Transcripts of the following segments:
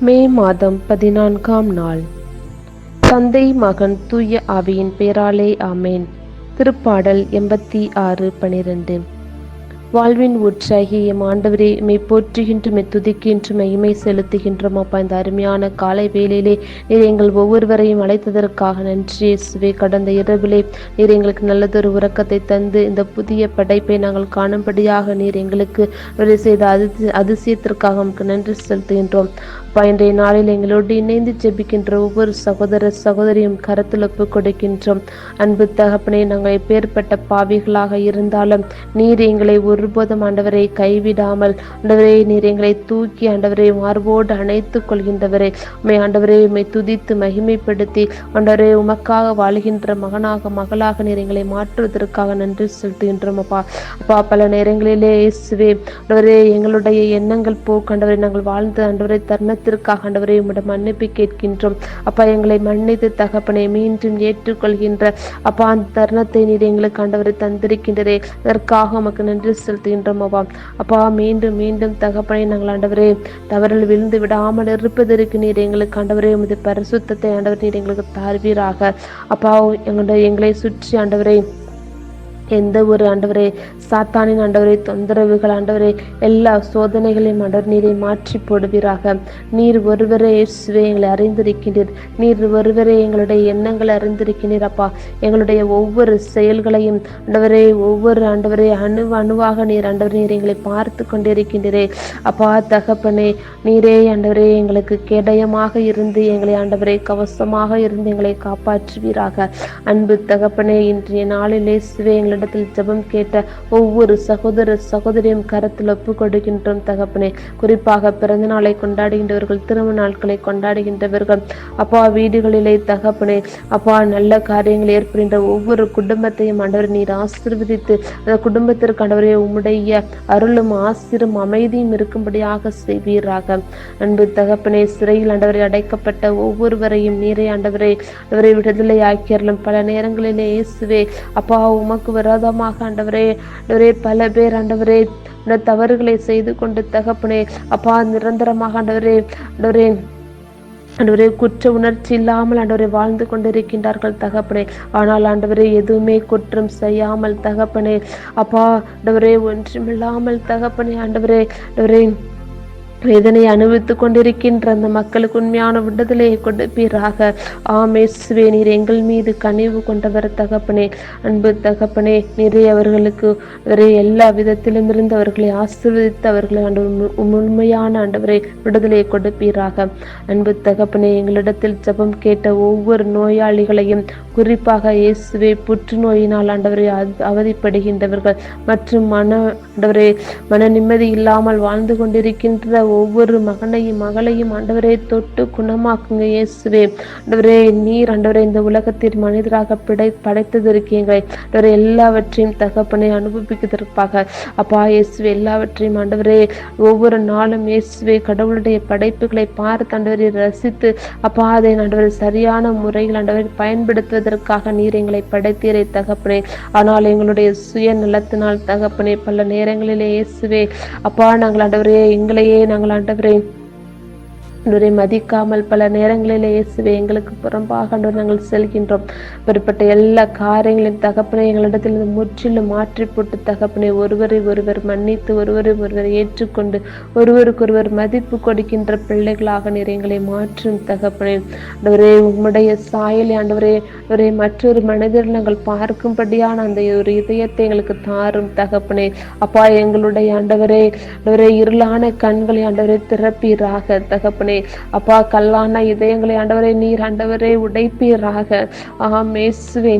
மே மாதம் பதினான்காம் நாள். தந்தை மகன் தூய ஆவியின் பேராலே ஆமேன். திருப்பாடல் எண்பத்தி ஆறு பனிரெண்டு. வாழ்வின் உற்சாகிய ஆண்டவரே மெய் போற்றுகின்ற மெய் துதிக்கின்ற மெய்மை செலுத்துகின்றோம் அப்பா. இந்த அருமையான காலை வேலையிலே நீர் எங்கள் ஒவ்வொருவரையும் அழைத்ததற்காக நன்றி இயேசுவே. கடந்த இரவிலே நீர் எங்களுக்கு நல்லதொரு உறக்கத்தை தந்து இந்த புதிய படைப்பை நாங்கள் காணும்படியாக நீர் எங்களுக்கு வேலை செய்த அதிசய அதிசயத்திற்காக நமக்கு நன்றி செலுத்துகின்றோம். அப்பா இன்றைய நாளில் எங்களோடு இணைந்து ஜெபிக்கின்ற ஒவ்வொரு சகோதர சகோதரியும் கரத்தில் ஒப்பு கொடுக்கின்றோம். அன்பு தகப்பனே நாங்கள் எப்பேற்பட்ட பாவிகளாக இருந்தாலும் நீர் எங்களை ஒரு ஒருபோதும் ஆண்டவரை கைவிடாமல் ஆண்டவரே நீர் எங்களை தூக்கி ஆண்டவரை மார்போடு அணைத்துக் கொள்கின்றவரே. உண்மை ஆண்டவரே உண்மை துதித்து மகிமைப்படுத்தி ஆண்டவரே உமக்காக வாழ்கின்ற மகனாக மகளாக நீர் எங்களை மாற்றுவதற்காக நன்றி செலுத்துகின்றோம் அப்பா. அப்பா பல நேரங்களிலே இயேசுவே ஆண்டவரே எங்களுடைய எண்ணங்கள் போக்கண்டவரை நாங்கள் வாழ்ந்த ஆண்டவரை தருணத்திற்காக ஆண்டவரை உம்மிடம் மன்னிப்பு கேட்கின்றோம். அப்பா எங்களை மன்னித்து தகப்பனை மீண்டும் ஏற்றுக்கொள்கின்ற அப்பா அந்த தருணத்தை நீர் எங்களுக்கு ஆண்டவரை தந்திருக்கின்றதே. அதற்காக உமக்கு நன்றி செலுத்துகின்றோம் அப்பா அப்பா மீண்டும் மீண்டும் தகப்பனை நாங்கள் ஆண்டவரே தவறில் விழுந்து விடாமல் இருப்பதற்கு நீர் எங்களுக்கு ஆண்டவரே உமது பரிசுத்தத்தை ஆண்டவர் நீர் எங்களுக்கு தார்வீராக. அப்பா எங்களுடைய எங்களை சுற்றி ஆண்டவரை எந்த ஒரு ஆண்டவரே சாத்தானின் ஆண்டவரே தொந்தரவுகள் ஆண்டவரே எல்லா சோதனைகளையும் ஆண்டவர் நீரை மாற்றி போடுவீராக. நீர் ஒருவரே இயேசுவே எங்களை அறிந்திருக்கின்றீர் நீர் ஒருவரே எங்களுடைய எண்ணங்களை அறிந்திருக்கின்றீர் அப்பா. எங்களுடைய ஒவ்வொரு செயல்களையும் ஆண்டவரே ஒவ்வொரு ஆண்டவரே அணு அணுவாக நீர் ஆண்டவர் நீர் எங்களை பார்த்து கொண்டிருக்கின்றீரே அப்பா தகப்பனே நீரே ஆண்டவரே எங்களுக்கு கேடயமாக இருந்து எங்களை ஆண்டவரே கவசமாக இருந்து எங்களை காப்பாற்றுவீராக. அன்பு தகப்பனே இன்றைய நாளில் இயேசுவே எங்களுடைய இடத்தில் ஜபம் கேட்ட ஒவ்வொரு சகோதர சகோதரியும் கரத்தில் ஒப்பு கொடுக்கின்றோம் தகப்பனே. குறிப்பாக பிறந்த நாளை கொண்டாடுகின்றவர்கள் திருமண நாட்களை கொண்டாடுகின்றவர்கள். அப்பா வீடுகளிலே தகப்பனே அப்பா நல்ல காரியங்கள் ஏற்படுகின்ற ஒவ்வொரு குடும்பத்தையும் ஆண்டவர் நீர் ஆசிர்வதித்து அந்த குடும்பத்திற்கு ஆண்டவரே உம்முடைய அருளும் ஆசிரும் அமைதியும் இருக்கும்படியாக செய்வீராக. அன்பு தகப்பனே சிறையில் ஆண்டவரை அடைக்கப்பட்ட ஒவ்வொருவரையும் நீரை ஆண்டவரை அவரை விடுதலை ஆக்கியறலும் பல நேரங்களிலே இயேசுவே அப்பா உமக்கு அபராதமாக ஆண்டவரே ஆண்டவரே பல பேர் ஆண்டவரே தவறுகளை செய்து கொண்டு தகப்பனே அப்பா நிரந்தரமாக ஆண்டவரே ஆண்டவரே ஆண்டவரே குற்ற உணர்ச்சி இல்லாமல் ஆண்டவரை வாழ்ந்து கொண்டிருக்கின்றார்கள் தகப்பனே. ஆனால் ஆண்டவரே எதுவுமே குற்றம் செய்யாமல் தகப்பனே அப்பா ஆண்டவரே ஒன்றுமில்லாமல் தகப்பனே ஆண்டவரே ஆண்டவரே வேதனை அனுபவித்துக் கொண்டிருக்கின்ற அந்த மக்களுக்கு உண்மையான விடுதலையை கொடுப்பீராக ஆமேஸ்வே நீர் எங்கள் மீது கனிவு கொண்டவர் தகப்பனே. அன்பு தகப்பனே நிறைய அவர்களுக்கு அவரை எல்லா விதத்திலும் இருந்து அவர்களை ஆசீர்வதித்து அவர்களை ஆண்டவர் உண்மையான ஆண்டவரை விடுதலையை கொடுப்பீராக அன்பு தகப்பனே எங்களிடத்தில் ஜெபம் கேட்ட ஒவ்வொரு நோயாளிகளையும் குறிப்பாக இயேசுவை புற்றுநோயினால் ஆண்டவரை அவதிப்படுகின்றவர்கள் மற்றும் மன ஆண்டவரே மன நிம்மதி இல்லாமல் வாழ்ந்து கொண்டிருக்கின்ற ஒவ்வொரு மகனையும் மகளையும் ஆண்டவரே தொட்டு குணமாக்குங்க இயேசுவே. ஆண்டவரே நீர் ஆண்டவரே இந்த உலகத்தில் மனிதராக பிடை படைத்ததற்கீங்க ஆண்டவரே எல்லாவற்றையும் தகப்பனை அனுபவிப்பதற்காக அப்பா இயேசுவே எல்லாவற்றையும் ஆண்டவரே ஒவ்வொரு நாளும் இயேசுவே கடவுளுடைய படைப்புகளை பார்த்து ஆண்டவரை ரசித்து அப்பா அதை ஆண்டவர் சரியான முறையில் ஆண்டவர் பயன்படுத்துவதற்காக நீர் எங்களை படைத்தீரை தகப்பனே. ஆனால் எங்களுடைய சுய நலத்தினால் தகப்பனே பல நேரங்களிலே இயேசுவே அப்பா நாங்கள் ஆண்டவரே எங்களையே நாங்கள் ஆண்டவரே ஆண்டவரை மதிக்காமல் பல நேரங்களில் இயேசுவே எங்களுக்கு புறம்பாக அன்று நாங்கள் செல்கின்றோம். அப்படிப்பட்ட எல்லா காரியங்களையும் தகப்பனை எங்களிடத்தில் முற்றிலும் மாற்றி போட்டு தகப்பனை ஒருவரை ஒருவர் மன்னித்து ஒருவரை ஒருவர் ஏற்றுக்கொண்டு ஒருவருக்கொருவர் மதிப்பு கொடுக்கின்ற பிள்ளைகளாக நீர் எங்களை மாற்றும் தகப்பனே. ஆண்டவரே உம்முடைய சாயலை ஆண்டவரே ஒரே மற்றொரு மனிதர் நாங்கள் பார்க்கும்படியான அந்த ஒரு இதயத்தை எங்களுக்கு தாரும் தகப்பனே. அப்பா எங்களுடைய ஆண்டவரே ஆண்டவரே இருளான கண்களை ஆண்டவரே திறப்பீராக தகப்பனே. ஆண்டவரே அப்பா கல்லான இதயங்களை ஆண்டவரே நீர் ஆண்டவரே உடைப்பீராக. ஆம்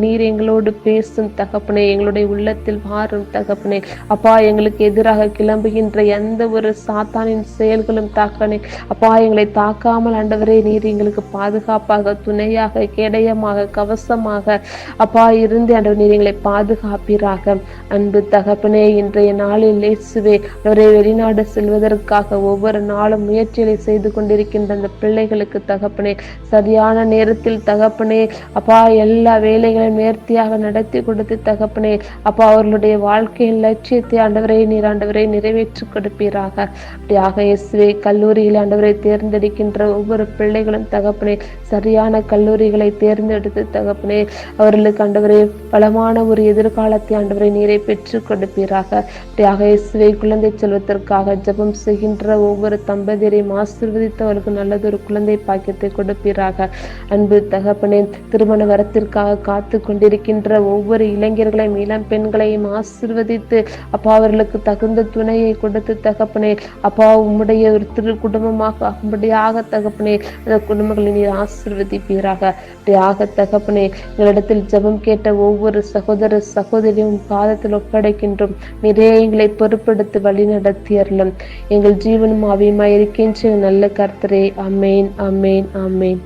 நீர் எங்களோடு பேசும் தகப்பனே எங்களுடைய உள்ளத்தில் வாரும் தகப்பனே. அப்பா எங்களுக்கு எதிராக கிளம்புகின்ற எந்த ஒரு சாத்தானின் செயல்களும் தாக்கனே. அப்பா எங்களை தாக்காமல் ஆண்டவரே நீர் எங்களுக்கு பாதுகாப்பாக துணையாக கேடயமாக கவசமாக. அப்பா இருந்து ஆண்டவர் நீர் எங்களை பாதுகாப்பீராக. அன்பு தகப்பனே இன்றைய நாளில் இயேசுவே அவரை வெளிநாடு செல்வதற்காக ஒவ்வொரு நாளும் முயற்சிகளை செய்து கொண்டிருக்கிற கொண்டிருக்கின்ற அந்த பிள்ளைகளுக்கு தகப்பனே சரியான நேரத்தில் தகப்பனே அப்பா எல்லா வேலைகளையும் நேர்த்தியாக நடத்தி கொடுத்து தகப்பனே அப்பா அவர்களுடைய வாழ்க்கையின் லட்சியத்தை ஆண்டவரை நீர் ஆண்டவரை நிறைவேற்றி கொடுப்பீராக. அப்படியாக இயேசுவை கல்லூரியில் ஆண்டவரை தேர்ந்தெடுக்கின்ற ஒவ்வொரு பிள்ளைகளும் தகப்பனே சரியான கல்லூரிகளை தேர்ந்தெடுத்து தகப்பனே அவர்களுக்கு ஆண்டவரே பலமான ஒரு எதிர்காலத்தை ஆண்டவரை நீரை பெற்றுக் கொடுப்பீராக. அப்படியாக இயேசுவை குழந்தை செல்வதற்காக ஜபம் செய்கின்ற ஒவ்வொரு தம்பதியரையும் ஆசீர்வதித்து அவர்களுக்கு நல்லதொரு குழந்தை பாக்கியத்தை கொடுப்பீராக. அன்பு தகப்பனே திருமண வரத்திற்காக காத்து கொண்டிருக்கின்ற ஒவ்வொரு இளைஞர்களையும் இளம் பெண்களையும் ஆசிர்வதித்து அப்பா அவர்களுக்கு தகுந்த துணையை கொடுத்து தகப்பனே அப்பா உம்முடைய ஒரு திரு குடும்பமாக ஆகும்படியாக தகப்பனே அந்த குடும்பங்களை நீர் ஆசிர்வதிப்பீராக. அப்படியாக தகப்பனே எங்களிடத்தில் ஜபம் கேட்ட ஒவ்வொரு சகோதர சகோதரியும் பாதத்தில் ஒப்படைக்கின்றோம். நிறைய எங்களை பொறுப்படுத்தி வழி நடத்தியறலும் எங்கள் ஜீவனும் அவியமாய் இருக்கின்ற நல்ல கர்த்தரே அமேன் அமேன் அமேன்